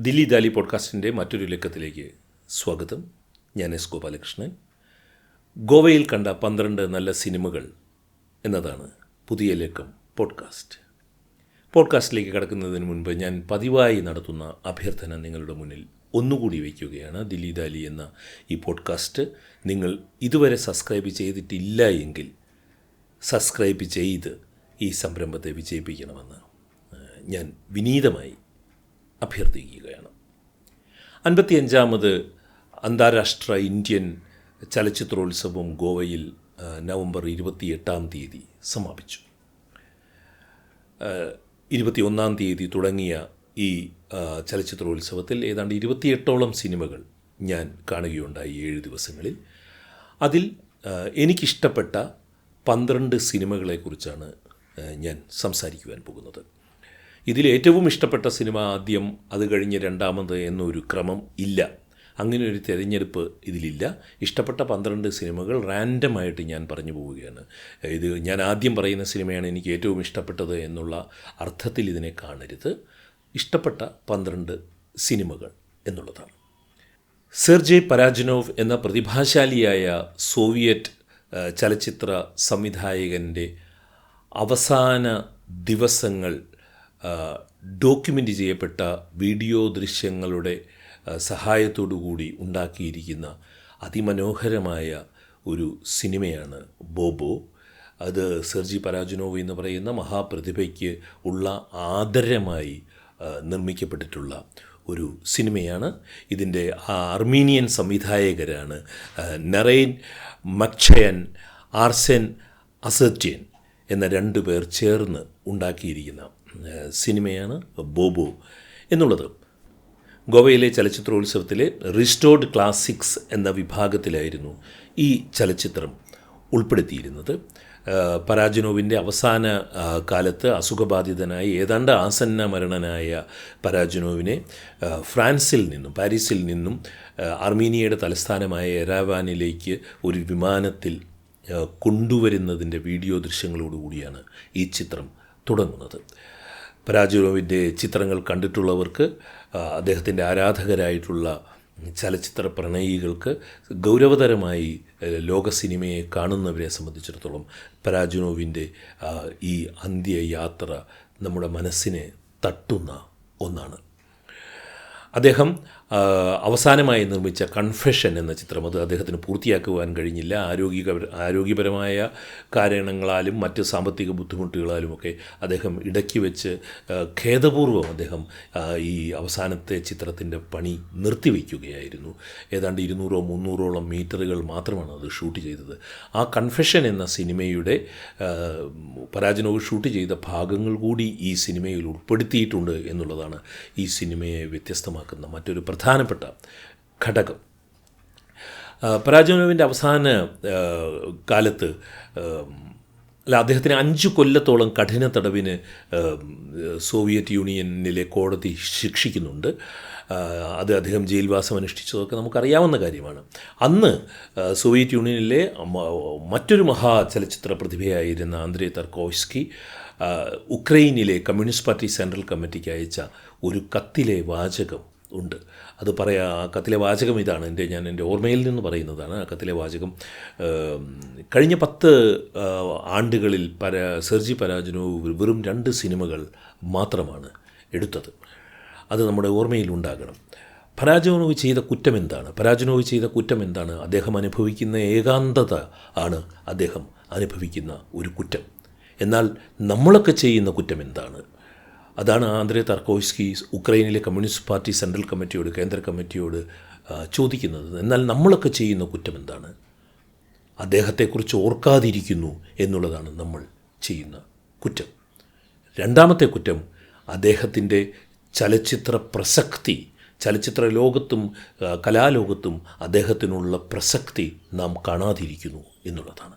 ദില്ലി ദാലി പോഡ്കാസ്റ്റിന്റെ മറ്റൊരു ലക്കത്തിലേക്ക് സ്വാഗതം. ഞാൻ എസ് ഗോപാലകൃഷ്ണൻ. ഗോവയിൽ കണ്ട പന്ത്രണ്ട് നല്ല സിനിമകൾ എന്നതാണ് പുതിയ ലക്കം പോഡ്കാസ്റ്റ്. പോഡ്കാസ്റ്റിലേക്ക് കടക്കുന്നതിന് മുൻപ് ഞാൻ പതിവായി നടത്തുന്ന അഭ്യർത്ഥന നിങ്ങളുടെ മുന്നിൽ ഒന്നുകൂടി വയ്ക്കുകയാണ്. ദില്ലി ദാലി എന്ന ഈ പോഡ്കാസ്റ്റ് നിങ്ങൾ ഇതുവരെ സബ്സ്ക്രൈബ് ചെയ്തിട്ടില്ല എങ്കിൽ സബ്സ്ക്രൈബ് ചെയ്ത് ഈ സംരംഭത്തെ വിജയിപ്പിക്കണമെന്ന് ഞാൻ വിനീതമായി അഭ്യർത്ഥിക്കുകയാണ്. അൻപത്തിയഞ്ചാമത് അന്താരാഷ്ട്ര ഇന്ത്യൻ ചലച്ചിത്രോത്സവം ഗോവയിൽ നവംബർ ഇരുപത്തിയെട്ടാം തീയതി സമാപിച്ചു. ഇരുപത്തിയൊന്നാം തീയതി തുടങ്ങിയ ഈ ചലച്ചിത്രോത്സവത്തിൽ ഏതാണ്ട് ഇരുപത്തിയെട്ടോളം സിനിമകൾ ഞാൻ കാണുകയുണ്ടായി ഏഴ് ദിവസങ്ങളിൽ. അതിൽ എനിക്കിഷ്ടപ്പെട്ട പന്ത്രണ്ട് സിനിമകളെക്കുറിച്ചാണ് ഞാൻ സംസാരിക്കുവാൻ പോകുന്നത്. ഇതിൽ ഏറ്റവും ഇഷ്ടപ്പെട്ട സിനിമ ആദ്യം അത് കഴിഞ്ഞ് രണ്ടാമത് എന്നൊരു ക്രമം ഇല്ല. അങ്ങനെ ഒരു തിരഞ്ഞെടുപ്പ് ഇതിലില്ല. ഇഷ്ടപ്പെട്ട പന്ത്രണ്ട് സിനിമകൾ റാൻഡമായിട്ട് ഞാൻ പറഞ്ഞു പോവുകയാണ്. ഇത് ഞാൻ ആദ്യം പറയുന്ന സിനിമയാണ് എനിക്ക് ഏറ്റവും ഇഷ്ടപ്പെട്ടത് എന്നുള്ള അർത്ഥത്തിൽ ഇതിനെ കാണരുത്. ഇഷ്ടപ്പെട്ട പന്ത്രണ്ട് സിനിമകൾ എന്നുള്ളതാണ്. സെർജെ പരാജനോവ് എന്ന പ്രതിഭാശാലിയായ സോവിയറ്റ് ചലച്ചിത്ര സംവിധായകന്റെ അവസാന ദിവസങ്ങൾ ഡോക്യുമെന്റ് ചെയ്യപ്പെട്ട വീഡിയോ ദൃശ്യങ്ങളുടെ സഹായത്തോടു സഹായത്തോടുകൂടി ഉണ്ടാക്കിയിരിക്കുന്ന അതിമനോഹരമായ ഒരു സിനിമയാണ് ബോബോ. അത് സെർജി പരാജനോവ് എന്ന് പറയുന്ന മഹാപ്രതിഭയ്ക്ക് ഉള്ള ആദരമായി നിർമ്മിക്കപ്പെട്ടിട്ടുള്ള ഒരു സിനിമയാണ്. ഇതിന്റെ അർമീനിയൻ സംവിധായകരാണ് നെറൈൻ മക്ഷയൻ ആർസെൻ അസർട്ടിയൻ എന്ന രണ്ടു പേർ ചേർന്ന് ഉണ്ടാക്കിയിരിക്കുന്ന സിനിമയാണ് ബോബോ എന്നുള്ളത്. ഗോവയിലെ ചലച്ചിത്രോത്സവത്തിലെ റിസ്റ്റോർഡ് ക്ലാസിക്സ് എന്ന വിഭാഗത്തിലായിരുന്നു ഈ ചലച്ചിത്രം ഉൾപ്പെടുത്തിയിരുന്നത്. പരാജിനോവിന്റെ അവസാന കാലത്ത് അസുഖബാധിതനായി ഏതാണ്ട് ആസന്ന മരണനായ പരാജിനോവിനെ ഫ്രാൻസിൽ നിന്നും പാരീസിൽ നിന്നും അർമീനിയയുടെ തലസ്ഥാനമായ എരാവാനിലേക്ക് ഒരു വിമാനത്തിൽ കൊണ്ടുവരുന്നതിന്റെ വീഡിയോ ദൃശ്യങ്ങളോടുകൂടിയാണ് ഈ ചിത്രം തുടങ്ങുന്നത്. പരാജുരോവിന്റെ ചിത്രങ്ങൾ കണ്ടിട്ടുള്ളവർക്ക് അദ്ദേഹത്തിന്റെ ആരാധകരായിട്ടുള്ള ചലച്ചിത്ര പ്രണയികൾക്ക് ഗൗരവതരമായി ലോക സിനിമയെ കാണുന്നവരെ സംബന്ധിച്ചിടത്തോളം പരാജുനോവിന്റെ ഈ അന്ത്യയാത്ര നമ്മുടെ മനസ്സിനെ തട്ടുന്ന ഒന്നാണ്. അദ്ദേഹം അവസാനമായി നിർമ്മിച്ച കൺഫെഷൻ എന്ന ചിത്രം അത് അദ്ദേഹത്തിന് പൂർത്തിയാക്കുവാൻ കഴിഞ്ഞില്ല. ആരോഗ്യ ആരോഗ്യപരമായ കാരണങ്ങളാലും മറ്റ് സാമ്പത്തിക ബുദ്ധിമുട്ടുകളാലുമൊക്കെ അദ്ദേഹം ഇടയ്ക്ക് വെച്ച് ഖേദപൂർവം അദ്ദേഹം ഈ അവസാനത്തെ ചിത്രത്തിന്റെ പണി നിർത്തിവെക്കുകയായിരുന്നു. ഏതാണ്ട് ഇരുന്നൂറോ മുന്നൂറോളം മീറ്ററുകൾ മാത്രമാണ് അത് ഷൂട്ട് ചെയ്തത്. ആ കൺഫെഷൻ എന്ന സിനിമയുടെ പരാജനവ് ഷൂട്ട് ചെയ്ത ഭാഗങ്ങൾ കൂടി ഈ സിനിമയിൽ ഉൾപ്പെടുത്തിയിട്ടുണ്ട് എന്നുള്ളതാണ് ഈ സിനിമയെ വ്യത്യസ്തമാക്കുന്ന മറ്റൊരു പ്രധാനപ്പെട്ട ഘടകം. പരാജയനോവിന്റെ അവസാന കാലത്ത് അല്ല അദ്ദേഹത്തിന് അഞ്ച് കൊല്ലത്തോളം കഠിന തടവിന് സോവിയറ്റ് യൂണിയനിലെ കോടതി ശിക്ഷിക്കുന്നുണ്ട്. അത് അദ്ദേഹം ജയിൽവാസം അനുഷ്ഠിച്ചതൊക്കെ നമുക്കറിയാവുന്ന കാര്യമാണ്. അന്ന് സോവിയറ്റ് യൂണിയനിലെ മറ്റൊരു മഹാ ചലച്ചിത്ര പ്രതിഭയായിരുന്ന ആന്ദ്രേ തർക്കോസ്കി ഉക്രൈനിലെ കമ്മ്യൂണിസ്റ്റ് പാർട്ടി സെൻട്രൽ കമ്മിറ്റിക്ക് അയച്ച ഒരു കത്തിലെ വാചകം ഉണ്ട്. അത് പറയാ കത്തിലെ വാചകം ഇതാണ്. എന്റെ ഞാൻ എന്റെ ഓർമ്മയിൽ നിന്ന് പറയുന്നതാണ്. ആ കത്തിലെ വാചകം കഴിഞ്ഞ പത്ത് ആണ്ടുകളിൽ പര സെർജി പരാജനോ വെറും രണ്ട് സിനിമകൾ മാത്രമാണ് എടുത്തത്. അത് നമ്മുടെ ഓർമ്മയിൽ ഉണ്ടാകണം. പരാജനോവ് ചെയ്ത കുറ്റം എന്താണ്? പരാജനോവ് ചെയ്ത കുറ്റം എന്താണ്? അദ്ദേഹം അനുഭവിക്കുന്ന ഏകാന്തത ആണ് അദ്ദേഹം അനുഭവിക്കുന്ന ഒരു കുറ്റം. എന്നാൽ നമ്മളൊക്കെ ചെയ്യുന്ന കുറ്റം എന്താണ്? അതാണ് ആന്ദ്രേ തർക്കോയ്സ്കി ഉക്രൈനിലെ കമ്മ്യൂണിസ്റ്റ് പാർട്ടി സെൻട്രൽ കമ്മിറ്റിയോട് കേന്ദ്ര കമ്മിറ്റിയോട് ചോദിക്കുന്നത്. എന്നാൽ നമ്മളൊക്കെ ചെയ്യുന്ന കുറ്റം എന്താണ്? അദ്ദേഹത്തെക്കുറിച്ച് ഓർക്കാതിരിക്കുന്നു എന്നുള്ളതാണ് നമ്മൾ ചെയ്യുന്ന കുറ്റം. രണ്ടാമത്തെ കുറ്റം അദ്ദേഹത്തിന്റെ ചലച്ചിത്ര പ്രസക്തി ചലച്ചിത്ര ലോകത്തും കലാലോകത്തും അദ്ദേഹത്തിനുള്ള പ്രസക്തി നാം കാണാതിരിക്കുന്നു എന്നുള്ളതാണ്.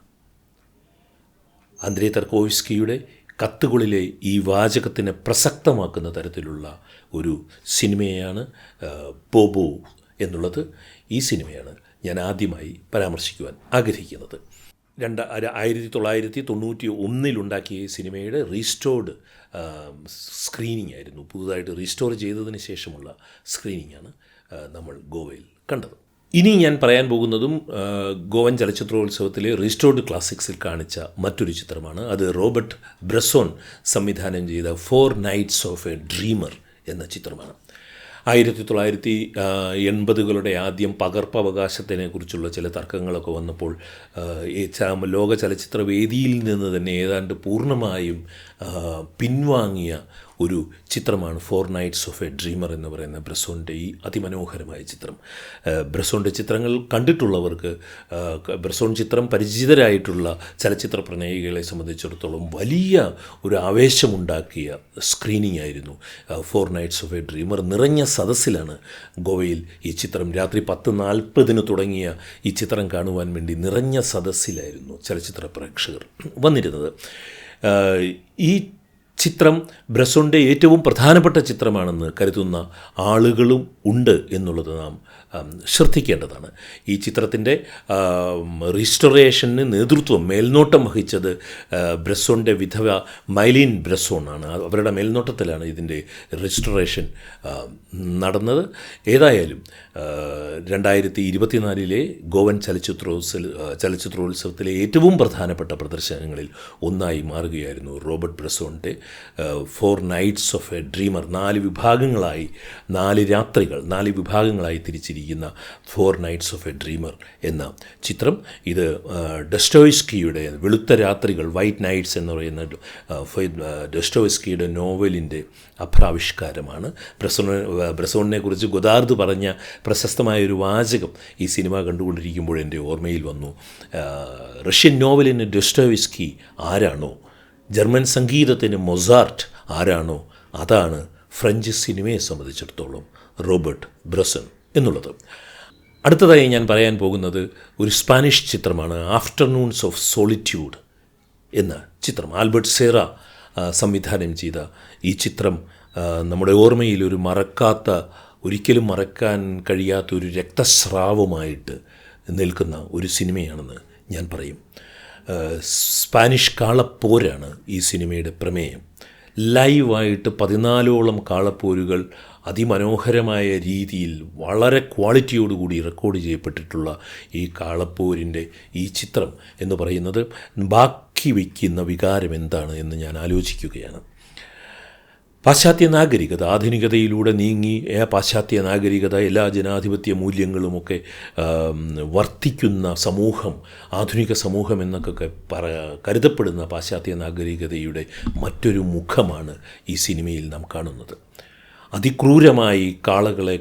ആന്ദ്രേ തർക്കോവ്സ്കിയുടെ കത്തുകളിലെ ഈ വാചകത്തിനെ പ്രസക്തമാക്കുന്ന തരത്തിലുള്ള ഒരു സിനിമയാണ് ബോബോ എന്നുള്ളത്. ഈ സിനിമയാണ് ഞാൻ ആദ്യമായി പരാമർശിക്കുവാൻ ആഗ്രഹിക്കുന്നത്. രണ്ട് ആയിരത്തി തൊള്ളായിരത്തി തൊണ്ണൂറ്റി ഒന്നിലുണ്ടാക്കിയ സിനിമയുടെ റീസ്റ്റോർഡ് സ്ക്രീനിങ് ആയിരുന്നു. പുതുതായിട്ട് റീസ്റ്റോർ ചെയ്തതിന് ശേഷമുള്ള സ്ക്രീനിങ്ങാണ് നമ്മൾ ഗോവയിൽ കണ്ടത്. ഇനി ഞാൻ പറയാൻ പോകുന്നതും ഗോവൻ ചലച്ചിത്രോത്സവത്തിലെ റീസ്റ്റോർഡ് ക്ലാസിക്സിൽ കാണിച്ച മറ്റൊരു ചിത്രമാണ്. അത് റോബർട്ട് ബ്രസോൺ സംവിധാനം ചെയ്ത four nights of a dreamer എന്ന ചിത്രമാണ്. ആയിരത്തി തൊള്ളായിരത്തി എൺപതുകളുടെ ആദ്യം പകർപ്പവകാശത്തിനെ കുറിച്ചുള്ള ചില തർക്കങ്ങളൊക്കെ വന്നപ്പോൾ ലോക ചലച്ചിത്ര വേദിയിൽ നിന്ന് തന്നെ ഏതാണ്ട് പൂർണമായും പിൻവാങ്ങിയ ഒരു ചിത്രമാണ് four nights of a dreamer എന്ന് പറയുന്ന ബ്രസോന്റെ ഈ അതിമനോഹരമായ ചിത്രം. ബ്രസോണിന്റെ ചിത്രങ്ങൾ കണ്ടിട്ടുള്ളവർക്ക് ബ്രസോൺ ചിത്രം പരിചിതരായിട്ടുള്ള ചലച്ചിത്ര പ്രണയികളെ സംബന്ധിച്ചിടത്തോളം വലിയ ഒരു ആവേശമുണ്ടാക്കിയ സ്ക്രീനിങ് ആയിരുന്നു. Four nights of a dreamer നിറഞ്ഞ സദസ്സിലാണ് ഗോവയിൽ ഈ ചിത്രം രാത്രി പത്ത് നാൽപ്പതിന് തുടങ്ങിയ ഈ ചിത്രം കാണുവാൻ വേണ്ടി നിറഞ്ഞ സദസ്സിലായിരുന്നു ചലച്ചിത്ര പ്രേക്ഷകർ വന്നിരുന്നത്. ഈ ചിത്രം ബ്രസോണിന്റെ ഏറ്റവും പ്രധാനപ്പെട്ട ചിത്രമാണെന്ന് കരുതുന്ന ആളുകളും ഉണ്ട് എന്നുള്ളത് നാം ശ്രദ്ധിക്കേണ്ടതാണ്. ഈ ചിത്രത്തിന്റെ റീസ്റ്റോറേഷന് നേതൃത്വം മേൽനോട്ടം വഹിച്ചത് ബ്രസോണിന്റെ വിധവ മൈലിൻ ബ്രസോൺ ആണ് അവരുടെ മേൽനോട്ടത്തിലാണ് ഇതിന്റെ റിസ്റ്റോറേഷൻ നടന്നത്. ഏതായാലും രണ്ടായിരത്തി ഇരുപത്തിനാലിലെ ഗോവൻ ചലച്ചിത്രോത്സവ ചലച്ചിത്രോത്സവത്തിലെ ഏറ്റവും പ്രധാനപ്പെട്ട പ്രദർശനങ്ങളിൽ ഒന്നായി മാറുകയായിരുന്നു Robert ബ്രസോണിന്റെ four nights of a dreamer നാല് വിഭാഗങ്ങളായി നാല് രാത്രികൾ നാല് വിഭാഗങ്ങളായി തിരിച്ചിരിക്കുന്ന four nights of a dreamer എന്ന ചിത്രം. ഇത് ഡെസ്റ്റോയിസ്കിയുടെ വെളുത്ത രാത്രികൾ വൈറ്റ് നൈറ്റ്സ് എന്ന് പറയുന്ന ഡെസ്റ്റോയിസ്കിയുടെ നോവലിന്റെ അപ്രാവിഷ്കാരമാണ്. ബ്രസോണെ ബ്രസോണിനെ കുറിച്ച് ഗൊദാർദ് പറഞ്ഞ പ്രശസ്തമായ ഒരു വാചകം ഈ സിനിമ കണ്ടുകൊണ്ടിരിക്കുമ്പോൾ എന്റെ ഓർമ്മയിൽ വന്നു. റഷ്യൻ നോവലിന് ഡെസ്റ്റോയിസ്കി ആരാണോ? ജർമ്മൻ സംഗീതത്തിന് മൊസാർട്ട് ആരാണോ? അതാണ് ഫ്രഞ്ച് സിനിമയെ സംബന്ധിച്ചിടത്തോളം റോബർട്ട് ബ്രസൺ എന്നുള്ളത്. അടുത്തതായി ഞാൻ പറയാൻ പോകുന്നത് ഒരു സ്പാനിഷ് ചിത്രമാണ് ആഫ്റ്റർനൂൺസ് ഓഫ് സോളിറ്റ്യൂഡ് എന്ന ചിത്രം. ആൽബർട്ട് സേറ സംവിധാനം ചെയ്ത ഈ ചിത്രം നമ്മുടെ ഓർമ്മയിൽ ഒരു മറക്കാത്ത ഒരിക്കലും മറക്കാൻ കഴിയാത്ത ഒരു രക്തസ്രാവമായിട്ട് നിൽക്കുന്ന ഒരു സിനിമയാണെന്ന് ഞാൻ പറയും. സ്പാനിഷ് കാളപ്പോരാണ് ഈ സിനിമയുടെ പ്രമേയം. ലൈവായിട്ട് പതിനാലോളം കാളപ്പോരുകൾ അതിമനോഹരമായ രീതിയിൽ വളരെ ക്വാളിറ്റിയോടുകൂടി റെക്കോർഡ് ചെയ്യപ്പെട്ടിട്ടുള്ള ഈ കാളപ്പോരിന്റെ ഈ ചിത്രം എന്ന് പറയുന്നത് ബാക്കി വയ്ക്കുന്ന വികാരം എന്താണ് എന്ന് ഞാൻ ആലോചിക്കുകയാണ്. പാശ്ചാത്യ നാഗരികത ആധുനികതയിലൂടെ നീങ്ങി പാശ്ചാത്യ നാഗരികത എല്ലാ ജനാധിപത്യ മൂല്യങ്ങളുമൊക്കെ വർത്തിക്കുന്ന സമൂഹം ആധുനിക സമൂഹം എന്നൊക്കെ പറ കരുതപ്പെടുന്ന പാശ്ചാത്യ നാഗരികതയുടെ മറ്റൊരു മുഖമാണ് ഈ സിനിമയിൽ നാം കാണുന്നത്. അതിക്രൂരമായി കാളകളെ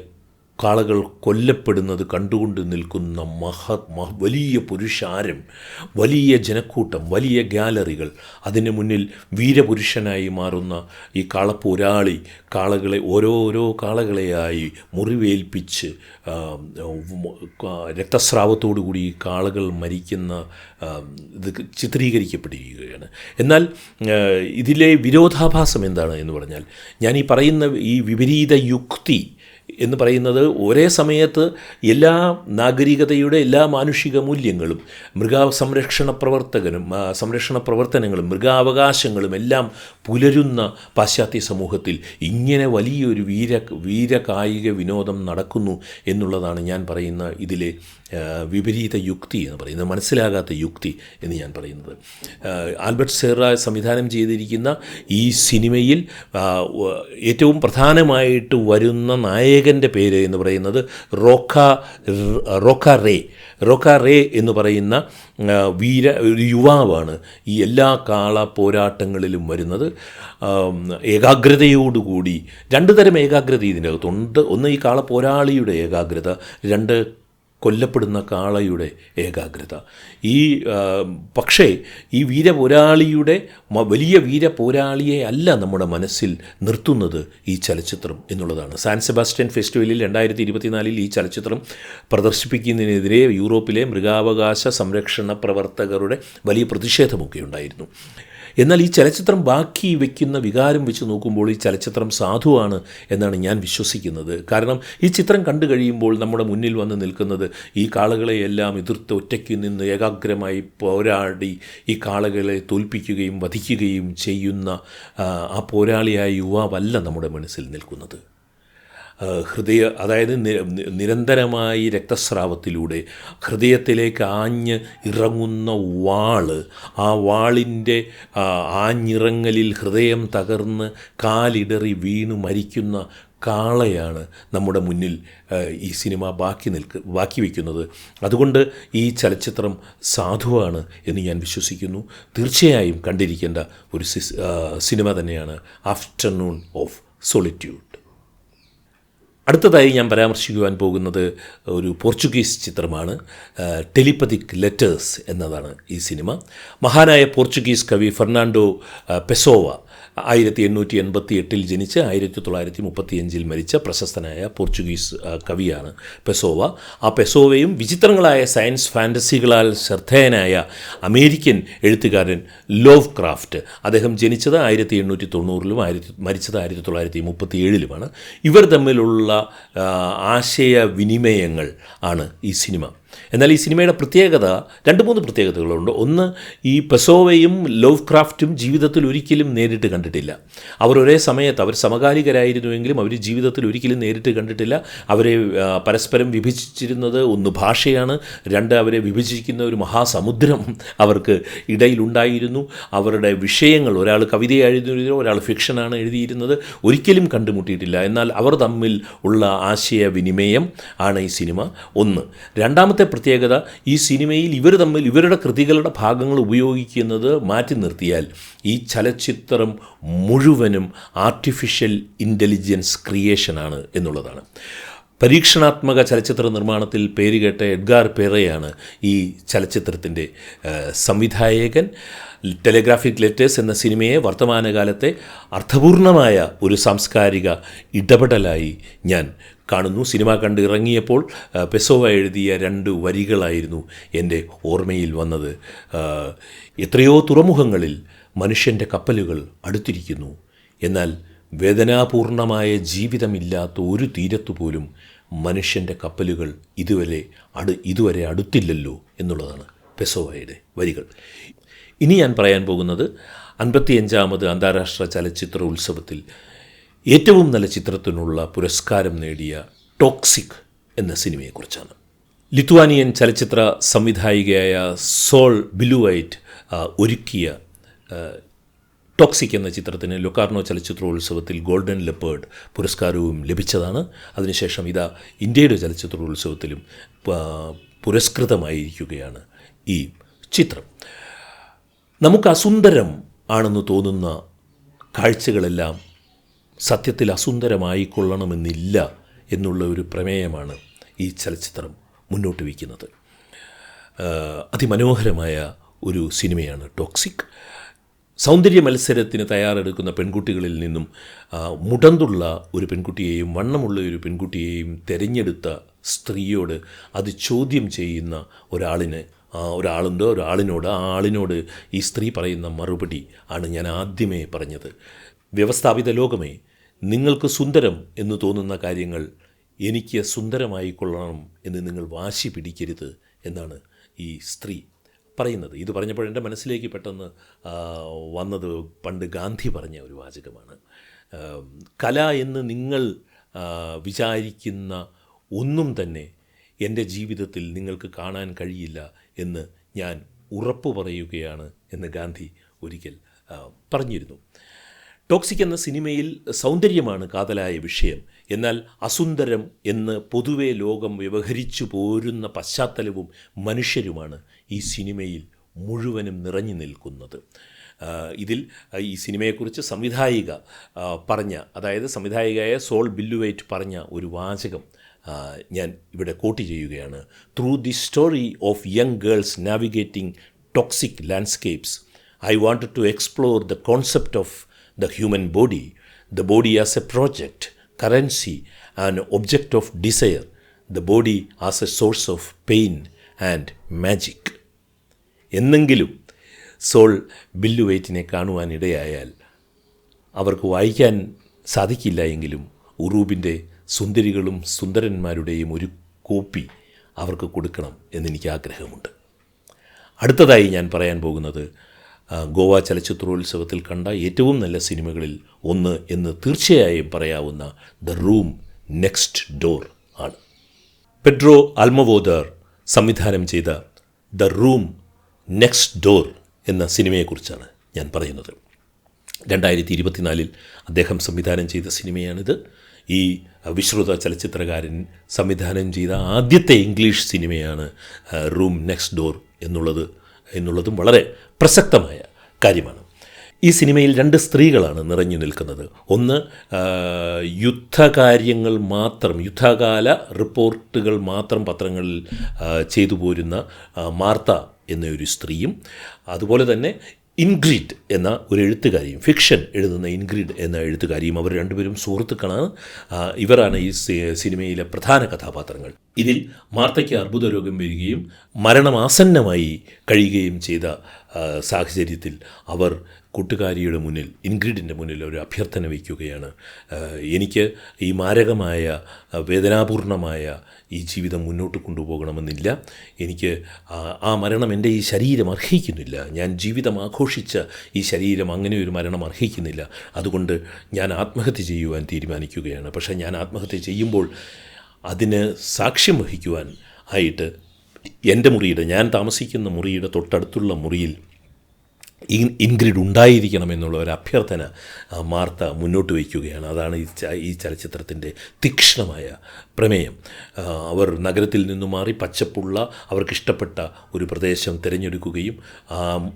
കാളകൾ കൊല്ലപ്പെടുന്നത് കണ്ടുകൊണ്ട് നിൽക്കുന്ന മഹ വലിയ പുരുഷാരം വലിയ ജനക്കൂട്ടം വലിയ ഗാലറികൾ അതിന് മുന്നിൽ വീരപുരുഷനായി മാറുന്ന ഈ കാളപ്പോരാളി കാളകളെ ഓരോരോ കാളകളെയായി മുറിവേൽപ്പിച്ച് രക്തസ്രാവത്തോടുകൂടി കാളകൾ മരിക്കുന്ന ഇത് ചിത്രീകരിക്കപ്പെട്ടിരിക്കുകയാണ്. എന്നാൽ ഇതിലെ വിരോധാഭാസം എന്താണ് എന്ന് പറഞ്ഞാൽ ഞാൻ ഈ പറയുന്ന ഈ വിപരീത യുക്തി എന്ന് പറയുന്നത് ഒരേ സമയത്ത് എല്ലാ നാഗരികതയുടെ എല്ലാ മാനുഷിക മൂല്യങ്ങളും മൃഗ സംരക്ഷണ പ്രവർത്തകനും സംരക്ഷണ പ്രവർത്തനങ്ങളും മൃഗാവകാശങ്ങളും എല്ലാം പുലരുന്ന പാശ്ചാത്യ സമൂഹത്തിൽ ഇങ്ങനെ വലിയൊരു വീര വീരകായിക വിനോദം നടക്കുന്നു എന്നുള്ളതാണ് ഞാൻ പറയുന്ന ഇതിലെ വിപരീത യുക്തി എന്ന് പറയുന്നത് മനസ്സിലാകാത്ത യുക്തി എന്ന് ഞാൻ പറയുന്നത്. ആൽബർട്ട് സെറ സംവിധാനം ചെയ്തിരിക്കുന്ന ഈ സിനിമയിൽ ഏറ്റവും പ്രധാനമായിട്ട് വരുന്ന നായകന്റെ പേര് എന്ന് പറയുന്നത് റോക്ക റോക്ക റേ റോക്ക റേ എന്ന് പറയുന്ന വീര ഒരു യുവാവാണ് ഈ എല്ലാ കാള പോരാട്ടങ്ങളിലും വരുന്നത്. ഏകാഗ്രതയോടുകൂടി രണ്ട് തരം ഏകാഗ്രത ഇതിന്റെ അകത്തുണ്ട് ഒന്ന് ഈ കാള പോരാളിയുടെ ഏകാഗ്രത രണ്ട് കൊല്ലപ്പെടുന്ന കാളയുടെ ഏകാഗ്രത. ഈ പക്ഷേ ഈ വീരപോരാളിയുടെ പോരാളിയുടെ വലിയ വീരപോരാളിയെ അല്ല നമ്മുടെ മനസ്സിൽ നിർത്തുന്നത് ഈ ചലച്ചിത്രം എന്നുള്ളതാണ്. സാൻ സെബാസ്റ്റ്യൻ ഫെസ്റ്റിവലിൽ രണ്ടായിരത്തി ഇരുപത്തിനാലിൽ ഈ ചലച്ചിത്രം പ്രദർശിപ്പിക്കുന്നതിനെതിരെ യൂറോപ്പിലെ മൃഗാവകാശ സംരക്ഷണ പ്രവർത്തകരുടെ വലിയ പ്രതിഷേധമൊക്കെ ഉണ്ടായിരുന്നു. എന്നാൽ ഈ ചലച്ചിത്രം ബാക്കി വയ്ക്കുന്ന വികാരം വെച്ച് നോക്കുമ്പോൾ ഈ ചലച്ചിത്രം സാധുവാണ് എന്നാണ് ഞാൻ വിശ്വസിക്കുന്നത്. കാരണം ഈ ചിത്രം കണ്ടു കഴിയുമ്പോൾ നമ്മുടെ മുന്നിൽ വന്ന് നിൽക്കുന്നത് ഈ കാളകളെയെല്ലാം എതിർത്ത് ഒറ്റയ്ക്ക് നിന്ന് ഏകാഗ്രമായി പോരാടി ഈ കാളകളെ തോൽപ്പിക്കുകയും വധിക്കുകയും ചെയ്യുന്ന ആ, പോരാളിയായ യുവാവല്ല നമ്മുടെ മനസ്സിൽ നിൽക്കുന്നത്. ഹൃദയ അതായത് നിരന്തരമായി രക്തസ്രാവത്തിലൂടെ ഹൃദയത്തിലേക്ക് ആഞ്ഞ് ഇറങ്ങുന്ന വാൾ ആ വാളിന്റെ ആഞ്ഞിറങ്ങലിൽ ഹൃദയം തകർന്ന് കാലിടറി വീണു മരിക്കുന്ന കാളയാണ് നമ്മുടെ മുന്നിൽ ഈ സിനിമ ബാക്കി നിൽക്ക് ബാക്കി വയ്ക്കുന്നത്. അതുകൊണ്ട് ഈ ചലച്ചിത്രം സാധുവാണ് എന്ന് ഞാൻ വിശ്വസിക്കുന്നു. തീർച്ചയായും കണ്ടിരിക്കേണ്ട ഒരു സിനിമ തന്നെയാണ് ആഫ്റ്റർനൂൺ ഓഫ് സോളിറ്റ്യൂഡ്. അടുത്തതായി ഞാൻ പരാമർശിക്കുവാൻ പോകുന്നത് ഒരു പോർച്ചുഗീസ് ചിത്രമാണ് ടെലിപ്പതിക് ലെറ്റേഴ്സ് എന്നതാണ് ഈ സിനിമ. മഹാനായ പോർച്ചുഗീസ് കവി ഫെർണാണ്ടോ പെസോവ ആയിരത്തി എണ്ണൂറ്റി എൺപത്തി എട്ടിൽ ജനിച്ച് ആയിരത്തി തൊള്ളായിരത്തി മുപ്പത്തിയഞ്ചിൽ മരിച്ച പ്രശസ്തനായ പോർച്ചുഗീസ് കവിയാണ് പെസോവ. ആ പെസോവയും വിചിത്രങ്ങളായ സയൻസ് ഫാന്റസികളാൽ ശ്രദ്ധേയനായ അമേരിക്കൻ എഴുത്തുകാരൻ ലോവ് ക്രാഫ്റ്റ് അദ്ദേഹം ജനിച്ചത് ആയിരത്തി എണ്ണൂറ്റി തൊണ്ണൂറിലും ആയിരത്തി മരിച്ചത് ആയിരത്തി തൊള്ളായിരത്തി മുപ്പത്തി ഏഴിലുമാണ് ഇവർ തമ്മിലുള്ള ആശയവിനിമയങ്ങൾ ആണ് ഈ സിനിമ. എന്നാൽ ഈ സിനിമയുടെ പ്രത്യേകത രണ്ട് മൂന്ന് പ്രത്യേകതകളുണ്ട്. ഒന്ന് ഈ പെസോവയും ലവ് ക്രാഫ്റ്റും ജീവിതത്തിൽ ഒരിക്കലും നേരിട്ട് കണ്ടിട്ടില്ല. അവർ ഒരേ സമയത്ത് അവർ സമകാലികരായിരുന്നുവെങ്കിലും അവർ ജീവിതത്തിൽ ഒരിക്കലും നേരിട്ട് കണ്ടിട്ടില്ല. അവരെ പരസ്പരം വിഭജിച്ചിരുന്നത് ഒന്ന് ഭാഷയാണ് രണ്ട് അവരെ വിഭജിക്കുന്ന ഒരു മഹാസമുദ്രം അവർക്ക് ഇടയിലുണ്ടായിരുന്നു. അവരുടെ വിഷയങ്ങൾ ഒരാൾ കവിത എഴുതിയിരുന്നു ഒരാൾ ഫിക്ഷനാണ് എഴുതിയിരുന്നത് ഒരിക്കലും കണ്ടുമുട്ടിയിട്ടില്ല. എന്നാൽ അവർ തമ്മിൽ ഉള്ള ആശയവിനിമയം ആണ് ഈ സിനിമ. ഒന്ന് രണ്ടാമത്തെ പ്രത്യേകത ഈ സിനിമയിൽ ഇവർ തമ്മിൽ ഇവരുടെ കൃതികളുടെ ഭാഗങ്ങൾ ഉപയോഗിക്കുന്നത് മാറ്റി നിർത്തിയാൽ ഈ ചലച്ചിത്രം മുഴുവനും ആർട്ടിഫിഷ്യൽ ഇന്റലിജൻസ് ക്രിയേഷനാണ് എന്നുള്ളതാണ്. പരീക്ഷണാത്മക ചലച്ചിത്ര നിർമ്മാണത്തിൽ പേരുകേട്ട എഡ്ഗാർ പെറയാണ് ഈ ചലച്ചിത്രത്തിന്റെ സംവിധായകൻ. ടെലിഗ്രാഫിക് ലെറ്റേഴ്സ് എന്ന സിനിമയെ വർത്തമാനകാലത്തെ അർത്ഥപൂർണമായ ഒരു സാംസ്കാരിക ഇടപെടലായി ഞാൻ കാണുന്നു. സിനിമ കണ്ട് ഇറങ്ങിയപ്പോൾ പെസോവ എഴുതിയ രണ്ട് വരികളായിരുന്നു എന്റെ ഓർമ്മയിൽ വന്നത്. എത്രയോ തുറമുഖങ്ങളിൽ മനുഷ്യന്റെ കപ്പലുകൾ അടുത്തിരിക്കുന്നു. എന്നാൽ വേദനാപൂർണമായ ജീവിതമില്ലാത്ത ഒരു തീരത്തുപോലും മനുഷ്യന്റെ കപ്പലുകൾ ഇതുവരെ അടു ഇതുവരെ അടുത്തില്ലല്ലോ എന്നുള്ളതാണ് പെസോവയുടെ വരികൾ. ഇനി ഞാൻ പറയാൻ പോകുന്നത് അൻപത്തിയഞ്ചാമത് അന്താരാഷ്ട്ര ചലച്ചിത്ര ഉത്സവത്തിൽ ഏറ്റവും നല്ല ചിത്രത്തിനുള്ള പുരസ്കാരം നേടിയ ടോക്സിക് എന്ന സിനിമയെക്കുറിച്ചാണ്. ലിത്വാനിയൻ ചലച്ചിത്ര സംവിധായികയായ സോൾ ബിലുവൈറ്റ് ഒരുക്കിയ ടോക്സിക് എന്ന ചിത്രത്തിന് ലൊക്കാർണോ ചലച്ചിത്രോത്സവത്തിൽ ഗോൾഡൻ ലെപ്പേർഡ് പുരസ്കാരവും ലഭിച്ചതാണ്. അതിനുശേഷം ഇതാ ഇന്ത്യയുടെ ചലച്ചിത്രോത്സവത്തിലും പുരസ്കൃതമായിരിക്കുകയാണ് ഈ ചിത്രം. നമുക്ക് അസുന്ദരം ആണെന്ന് തോന്നുന്ന കാഴ്ചകളെല്ലാം സത്യത്തിൽ അസുന്ദരമായിക്കൊള്ളണമെന്നില്ല എന്നുള്ള ഒരു പ്രമേയമാണ് ഈ ചലച്ചിത്രം മുന്നോട്ട് വയ്ക്കുന്നത്. അതിമനോഹരമായ ഒരു സിനിമയാണ് ടോക്സിക്. സൗന്ദര്യ മത്സരത്തിന് തയ്യാറെടുക്കുന്ന പെൺകുട്ടികളിൽ നിന്നും മുടന്തുള്ള ഒരു പെൺകുട്ടിയെയും വണ്ണമുള്ള ഒരു പെൺകുട്ടിയെയും തിരഞ്ഞെടുത്ത സ്ത്രീയോട് അത് ചോദ്യം ചെയ്യുന്ന ഒരാളിന് ഒരാളുണ്ട് ഒരാളിനോട് ആ ആളിനോട് ഈ സ്ത്രീ പറയുന്ന മറുപടി ആണ് ഞാൻ ആദ്യമേ പറഞ്ഞത്. വ്യവസ്ഥാപിത ലോകമേ നിങ്ങൾക്ക് സുന്ദരം എന്ന് തോന്നുന്ന കാര്യങ്ങൾ എനിക്ക് സുന്ദരമായി കൊള്ളണം എന്ന് നിങ്ങൾ വാശി പിടിക്കരുത് എന്നാണ് ഈ സ്ത്രീ പറയുന്നത്. ഇത് പറഞ്ഞപ്പോൾ എന്റെ മനസ്സിലേക്ക് പെട്ടെന്ന് വന്നത് പണ്ട് ഗാന്ധി പറഞ്ഞ ഒരു വാചകമാണ്. കല എന്ന് നിങ്ങൾ വിചാരിക്കുന്ന ഒന്നും തന്നെ എന്റെ ജീവിതത്തിൽ നിങ്ങൾക്ക് കാണാൻ കഴിയില്ല എന്ന് ഞാൻ ഉറപ്പ് പറയുകയാണ് എന്ന് ഗാന്ധി ഒരിക്കൽ പറഞ്ഞിരുന്നു. ടോക്സിക് എന്ന സിനിമയിൽ സൗന്ദര്യമാണ് കാതലായ വിഷയം. എന്നാൽ അസുന്ദരം എന്ന് പൊതുവെ ലോകം വ്യവഹരിച്ചു പോരുന്ന പശ്ചാത്തലവും മനുഷ്യരുമാണ് ഈ സിനിമയിൽ മുഴുവനും നിറഞ്ഞു നിൽക്കുന്നത്. ഇതിൽ ഈ സിനിമയെക്കുറിച്ച് സംവിധായിക പറഞ്ഞ അതായത് സംവിധായികയായ സോൾ ബില്ലുവൈറ്റ് പറഞ്ഞ ഒരു വാചകം ഞാൻ ഇവിടെ കോട്ട് ചെയ്യുകയാണ്. Through the story of young girls navigating toxic landscapes I wanted to explore the concept of the human body, the body as a project, currency, an object of desire, the body as a source of pain and magic എന്നെങ്കിലും soul ബില്ലുവേറ്റിനെ കാണുവാനിടയായാൽ അവർക്ക് വായിക്കാൻ സാധിക്കില്ല എങ്കിലും ഉറൂബിന്റെ സുന്ദരികളും സുന്ദരന്മാരുടെയും ഒരു copy അവർക്ക് കൊടുക്കണം എന്നെനിക്ക് ആഗ്രഹമുണ്ട് അടുത്തതായി ഞാൻ പറയാൻ പോകുന്നത് ഗോവ ചലച്ചിത്രോത്സവത്തിൽ കണ്ട ഏറ്റവും നല്ല സിനിമകളിൽ ഒന്ന് എന്ന് തീർച്ചയായും പറയാവുന്ന ദ റൂം നെക്സ്റ്റ് ഡോർ ആണ്. പെഡ്രോ അൽമവോദർ സംവിധാനം ചെയ്ത ദ റൂം നെക്സ്റ്റ് ഡോർ എന്ന സിനിമയെക്കുറിച്ചാണ് ഞാൻ പറയുന്നത്. രണ്ടായിരത്തി ഇരുപത്തിനാലിൽ അദ്ദേഹം സംവിധാനം ചെയ്ത സിനിമയാണിത്. ഈ വിശ്രുത ചലച്ചിത്രകാരൻ സംവിധാനം ചെയ്ത ആദ്യത്തെ ഇംഗ്ലീഷ് സിനിമയാണ് റൂം നെക്സ്റ്റ് ഡോർ എന്നുള്ളത്. എന്നുള്ളതും വളരെ പ്രസക്തമായ കാര്യമാണ്. ഈ സിനിമയിൽ രണ്ട് സ്ത്രീകളാണ് നിറഞ്ഞു നിൽക്കുന്നത്. ഒന്ന് യുദ്ധകാര്യങ്ങൾ മാത്രം യുദ്ധകാല റിപ്പോർട്ടുകൾ മാത്രം പത്രങ്ങളിൽ ചെയ്തു പോരുന്ന മാർത്ത എന്നൊരു സ്ത്രീയും അതുപോലെ തന്നെ ഇൻഗ്രിഡ് എന്ന ഒരു എഴുത്തുകാരിയും ഫിക്ഷൻ എഴുതുന്ന ഇൻഗ്രിഡ് എന്ന എഴുത്തുകാരിയും അവർ രണ്ടുപേരും സുഹൃത്തുക്കളാണ്. ഇവരാണ് ഈ സിനിമയിലെ പ്രധാന കഥാപാത്രങ്ങൾ. ഇതിൽ മാർത്തയ്ക്ക് അർബുദ രോഗം വരികയും മരണമാസന്നമായി കഴിയുകയും ചെയ്ത സാഹചര്യത്തിൽ അവർ കൂട്ടുകാരിയുടെ മുന്നിൽ ഇൻഗ്രിഡിന്റെ മുന്നിൽ ഒരു അഭ്യർത്ഥന വയ്ക്കുകയാണ്. എനിക്ക് ഈ മാരകമായ വേദനാപൂർണമായ ഈ ജീവിതം മുന്നോട്ട് കൊണ്ടുപോകണമെന്നില്ല. എനിക്ക് ആ, മരണം എന്റെ ഈ ശരീരം അർഹിക്കുന്നില്ല. ഞാൻ ജീവിതം ആഘോഷിച്ച ഈ ശരീരം അങ്ങനെ ഒരു മരണം അർഹിക്കുന്നില്ല. അതുകൊണ്ട് ഞാൻ ആത്മഹത്യ ചെയ്യുവാൻ തീരുമാനിക്കുകയാണ്. പക്ഷേ ഞാൻ ആത്മഹത്യ ചെയ്യുമ്പോൾ അതിന് സാക്ഷ്യം വഹിക്കുവാൻ ആയിട്ട് എന്റെ മുറിയുടെ ഞാൻ താമസിക്കുന്ന മുറിയുടെ തൊട്ടടുത്തുള്ള മുറിയിൽ ഇൻ- ഇൻഗ്രിഡ് ഉണ്ടായിരിക്കണമെന്നുള്ള ഒരു അഭ്യർത്ഥന മാർത്ത മുന്നോട്ട് വയ്ക്കുകയാണ്. അതാണ് ഈ ഈ ചലച്ചിത്രത്തിന്റെ തീക്ഷ്ണമായ പ്രമേയം. അവർ നഗരത്തിൽ നിന്ന് മാറി പച്ചപ്പുള്ള അവർക്കിഷ്ടപ്പെട്ട ഒരു പ്രദേശം തിരഞ്ഞെടുക്കുകയും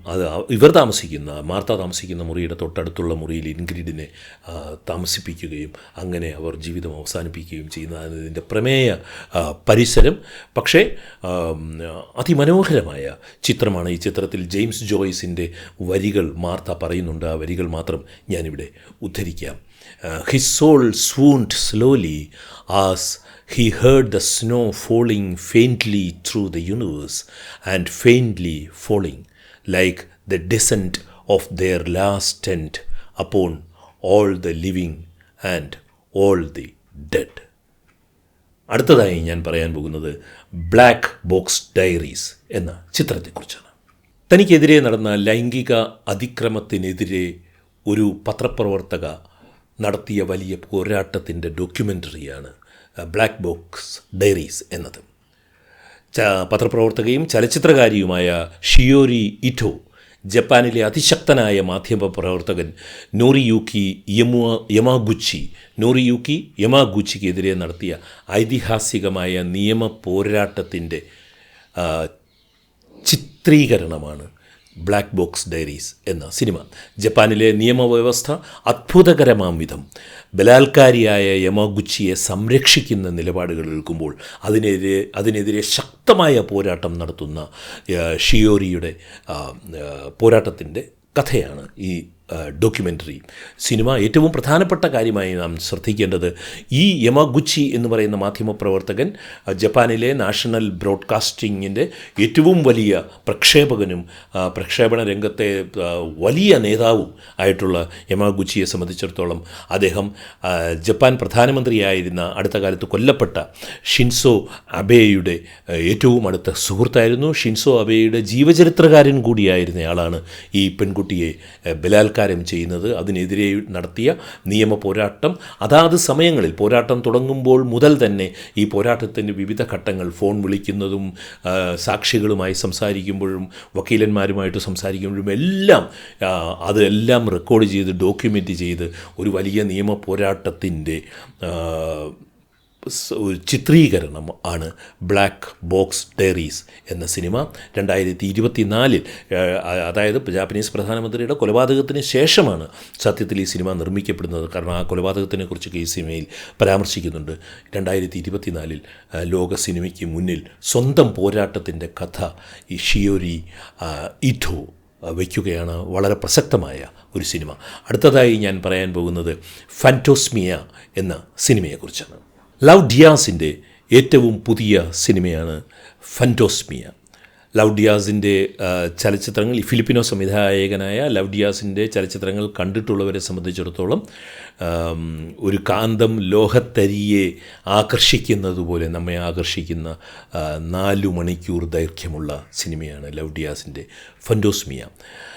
അത് ഇവർ താമസിക്കുന്ന മാർത്ത താമസിക്കുന്ന മുറിയുടെ തൊട്ടടുത്തുള്ള മുറിയിൽ ഇൻഗ്രിഡിനെ താമസിപ്പിക്കുകയും അങ്ങനെ അവർ ജീവിതം അവസാനിപ്പിക്കുകയും ചെയ്യുന്ന ഇതിന്റെ പ്രമേയ പരിസരം. പക്ഷേ അതിമനോഹരമായ ചിത്രമാണ് ഈ ചിത്രത്തിൽ ജെയിംസ് ജോയ്സിന്റെ വരികൾ മാർത്ത പറയുന്നുണ്ട്. ആ വരികൾ മാത്രം ഞാനിവിടെ ഉദ്ധരിക്കാം. His soul swooned slowly as he heard the snow falling faintly through the universe and faintly falling like the descent of their last tent upon all the living and all the dead അടുത്തതായി ഞാൻ പറയാൻ പോകുന്നത് black box diaries എന്ന ചിത്രത്തെക്കുറിച്ചാണ്. തനിക്കെതിരെ നടന്ന ലൈംഗിക അതിക്രമത്തിനെതിരെ ഒരു പത്രപ്രവർത്തക നടത്തിയ വലിയ പോരാട്ടത്തിന്റെ ഡോക്യുമെന്ററിയാണ് ബ്ലാക്ക് ബോക്സ് ഡയറീസ് എന്നത്. പത്രപ്രവർത്തകയും ചലച്ചിത്രകാരിയുമായ ഷിയോരി ഇറ്റോ ജപ്പാനിലെ അതിശക്തനായ മാധ്യമ പ്രവർത്തകൻ നോറിയൂക്കി യമു യമാഗുച്ചി നോറിയൂക്കി യമാഗുച്ചിക്കെതിരെ നടത്തിയ ഐതിഹാസികമായ നിയമ പോരാട്ടത്തിന്റെ ചിത്രീകരണമാണ് ബ്ലാക്ക് ബോക്സ് ഡയറീസ് എന്ന സിനിമ. ജപ്പാനിലെ നിയമവ്യവസ്ഥ അത്ഭുതകരമാം വിധം. ബലാത്കാരിയായ യമഗുച്ചിയെ സംരക്ഷിക്കുന്ന നിലപാടുകൾ എടുക്കുമ്പോൾ അതിനെതിരെ അതിനെതിരെ ശക്തമായ പോരാട്ടം നടത്തുന്ന ഷിയോരിയുടെ പോരാട്ടത്തിന്റെ കഥയാണ് ഈ ഡോക്യുമെന്ററി സിനിമ ഏറ്റവും പ്രധാനപ്പെട്ട കാര്യമായി നാം ശ്രദ്ധിക്കേണ്ടത് ഈ യമഗുച്ചി എന്ന് പറയുന്ന മാധ്യമപ്രവർത്തകൻ ജപ്പാനിലെ നാഷണൽ ബ്രോഡ്കാസ്റ്റിങ്ങിന്റെ ഏറ്റവും വലിയ പ്രക്ഷേപകനും പ്രക്ഷേപണ രംഗത്തെ വലിയ നേതാവും ആയിട്ടുള്ള യമഗുച്ചിയെ സംബന്ധിച്ചിടത്തോളം അദ്ദേഹം ജപ്പാൻ പ്രധാനമന്ത്രിയായിരുന്ന അടുത്ത കാലത്ത് കൊല്ലപ്പെട്ട ഷിൻസോ അബേയുടെ ഏറ്റവും അടുത്ത സുഹൃത്തായിരുന്നു. ഷിൻസോ അബേയുടെ ജീവചരിത്രകാരൻ കൂടിയായിരുന്നയാളാണ് ഈ പെൺകുട്ടിയെ ആ, ബലാത്കാരം ചെയ്യുന്നത് അതിനെതിരെ നടത്തിയ നിയമ പോരാട്ടം. അതാത് സമയങ്ങളിൽ പോരാട്ടം തുടങ്ങുമ്പോൾ മുതൽ തന്നെ ഈ പോരാട്ടത്തിന്റെ വിവിധ ഘട്ടങ്ങൾ ഫോൺ വിളിക്കുന്നതും സാക്ഷികളുമായി സംസാരിക്കുമ്പോഴും വക്കീലന്മാരുമായിട്ട് സംസാരിക്കുമ്പോഴും എല്ലാം അതെല്ലാം റെക്കോർഡ് ചെയ്ത് ഡോക്യുമെന്റ് ചെയ്ത് ഒരു വലിയ നിയമ പോരാട്ടത്തിന്റെ ഒരു ചിത്രീകരണം ആണ് ബ്ലാക്ക് ബോക്സ് ഡയറീസ് എന്ന സിനിമ. രണ്ടായിരത്തി ഇരുപത്തിനാലിൽ അതായത് ജാപ്പനീസ് പ്രധാനമന്ത്രിയുടെ കൊലപാതകത്തിന് ശേഷമാണ് സത്യത്തിൽ ഈ സിനിമ നിർമ്മിക്കപ്പെടുന്നത്. കാരണം ആ കൊലപാതകത്തിനെക്കുറിച്ച് ഈ സിനിമയിൽ പരാമർശിക്കുന്നുണ്ട്. രണ്ടായിരത്തി ഇരുപത്തിനാലിൽ ലോക സിനിമയ്ക്ക് മുന്നിൽ സ്വന്തം പോരാട്ടത്തിന്റെ കഥ ഈ ഷിയോരി ഇഥോ വയ്ക്കുകയാണ് വളരെ പ്രസക്തമായ ഒരു സിനിമ. അടുത്തതായി ഞാൻ പറയാൻ പോകുന്നത് ഫാന്റോസ്മിയ എന്ന സിനിമയെക്കുറിച്ചാണ്. ലവ് ഡിയാസിന്റെ ഏറ്റവും പുതിയ സിനിമയാണ് ഫന്റോസ്മിയ ലവ് ഡിയാസിന്റെ ചലച്ചിത്രങ്ങൾ ഫിലിപ്പിനോ സംവിധായകനായ ലവ് ഡിയാസിന്റെ ചലച്ചിത്രങ്ങൾ കണ്ടിട്ടുള്ളവരെ സംബന്ധിച്ചിടത്തോളം ഒരു കാന്തം ലോഹത്തരിയെ ആകർഷിക്കുന്നതുപോലെ നമ്മെ ആകർഷിക്കുന്ന നാലു മണിക്കൂർ ദൈർഘ്യമുള്ള സിനിമയാണ് ലൗഡിയാസിന്റെ ഫൻഡോസ്മിയ. ഫ-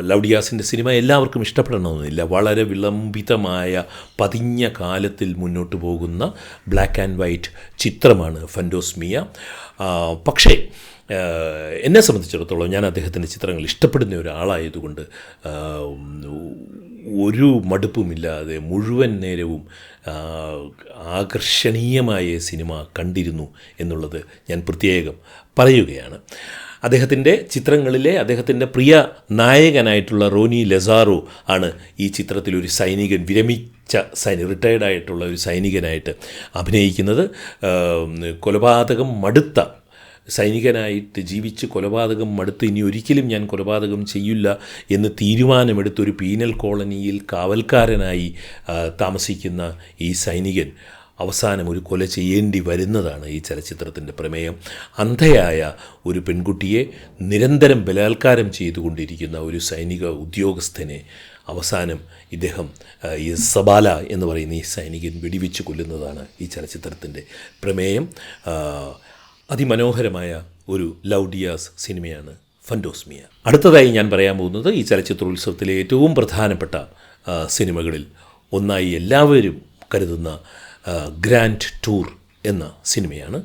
ലൗഡിയാസിന്റെ സിനിമ എല്ലാവർക്കും ഇഷ്ടപ്പെടണമെന്നില്ല. വളരെ വിളംബിതമായ പതിഞ്ഞ കാലത്തിൽ മുന്നോട്ട് പോകുന്ന ബ്ലാക്ക് ആൻഡ് വൈറ്റ് ചിത്രമാണ് ഫൻഡോസ്മിയ പക്ഷേ എന്നെ സംബന്ധിച്ചിടത്തോളം ഞാൻ അദ്ദേഹത്തിന്റെ ചിത്രങ്ങൾ ഇഷ്ടപ്പെടുന്ന ഒരാളായതുകൊണ്ട് ഒരു മടുപ്പുമില്ലാതെ മുഴുവൻ നേരവും ആകർഷണീയമായ സിനിമ കണ്ടിരുന്നു എന്നുള്ളത് ഞാൻ പ്രത്യേകം പറയുകയാണ്. അദ്ദേഹത്തിന്റെ ചിത്രങ്ങളിലെ അദ്ദേഹത്തിന്റെ പ്രിയ നായകനായിട്ടുള്ള റോനി ലെസാറോ ആണ് ഈ ചിത്രത്തിൽ ഒരു സൈനികൻ വിരമിച്ച സൈനി റിട്ടയർഡ് ആയിട്ടുള്ള ഒരു സൈനികനായിട്ട് അഭിനയിക്കുന്നത്. കൊലപാതകം മടുത്ത സൈനികനായിട്ട് ജീവിച്ച് കൊലപാതകം മടുത്ത് ഇനി ഒരിക്കലും ഞാൻ കൊലപാതകം ചെയ്യില്ല എന്ന് തീരുമാനമെടുത്ത് ഒരു പീനൽ കോളനിയിൽ കാവൽക്കാരനായി താമസിക്കുന്ന ഈ സൈനികൻ. അവസാനം ഒരു കൊല ചെയ്യേണ്ടി വരുന്നതാണ് ഈ ചലച്ചിത്രത്തിന്റെ പ്രമേയം. അന്ധയായ ഒരു പെൺകുട്ടിയെ നിരന്തരം ബലാത്കാരം ചെയ്തുകൊണ്ടിരിക്കുന്ന ഒരു സൈനിക ഉദ്യോഗസ്ഥനെ അവസാനം ഇദ്ദേഹം ഈ സബാല എന്ന് പറയുന്ന ഈ സൈനികൻ വെടിവെച്ച് കൊല്ലുന്നതാണ് ഈ ചലച്ചിത്രത്തിന്റെ പ്രമേയം. അതിമനോഹരമായ ഒരു ലൗഡിയാസ് സിനിമയാണ് ഫൻഡോസ്മിയ. അടുത്തതായി ഞാൻ പറയാൻ പോകുന്നത് ഈ ചലച്ചിത്രോത്സവത്തിലെ ഏറ്റവും പ്രധാനപ്പെട്ട സിനിമകളിൽ ഒന്നായി എല്ലാവരും കരുതുന്ന ഗ്രാൻഡ് ടൂർ എന്ന സിനിമയാണ്.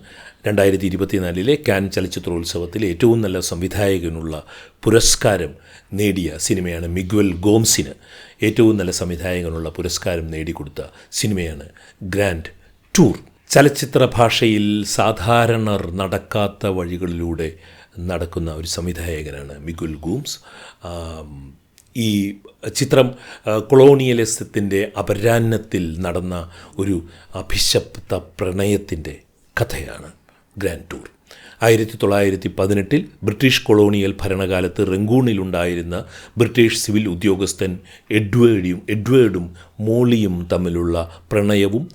രണ്ടായിരത്തി ഇരുപത്തിനാലിലെ കാൻ ചലച്ചിത്രോത്സവത്തിൽ ഏറ്റവും നല്ല സംവിധായകനുള്ള പുരസ്കാരം നേടിയ സിനിമയാണ് മിഗ്വൽ ഗോംസിന്. ഏറ്റവും നല്ല സംവിധായകനുള്ള പുരസ്കാരം നേടിക്കൊടുത്ത സിനിമയാണ് ഗ്രാൻഡ് ടൂർ ചലച്ചിത്ര ഭാഷയിൽ സാധാരണർ നടക്കാത്ത വഴികളിലൂടെ നടക്കുന്ന ഒരു സംവിധായകനാണ് മിഗുൽ ഗൂംസ്. ഈ ചിത്രം കൊളോണിയലിസത്തിന്റെ അപരാന്നത്തിൽ നടന്ന ഒരു അഭിശപ്ത പ്രണയത്തിന്റെ കഥയാണ് ഗ്രാൻഡ് ടൂർ. ആയിരത്തി തൊള്ളായിരത്തി പതിനെട്ടിൽ ബ്രിട്ടീഷ് കൊളോണിയൽ ഭരണകാലത്ത് റംഗൂണിലുണ്ടായിരുന്ന ബ്രിട്ടീഷ് സിവിൽ ഉദ്യോഗസ്ഥൻ എഡ്വേർഡും എഡ്വേർഡും മോളിയും തമ്മിലുള്ള പ്രണയവും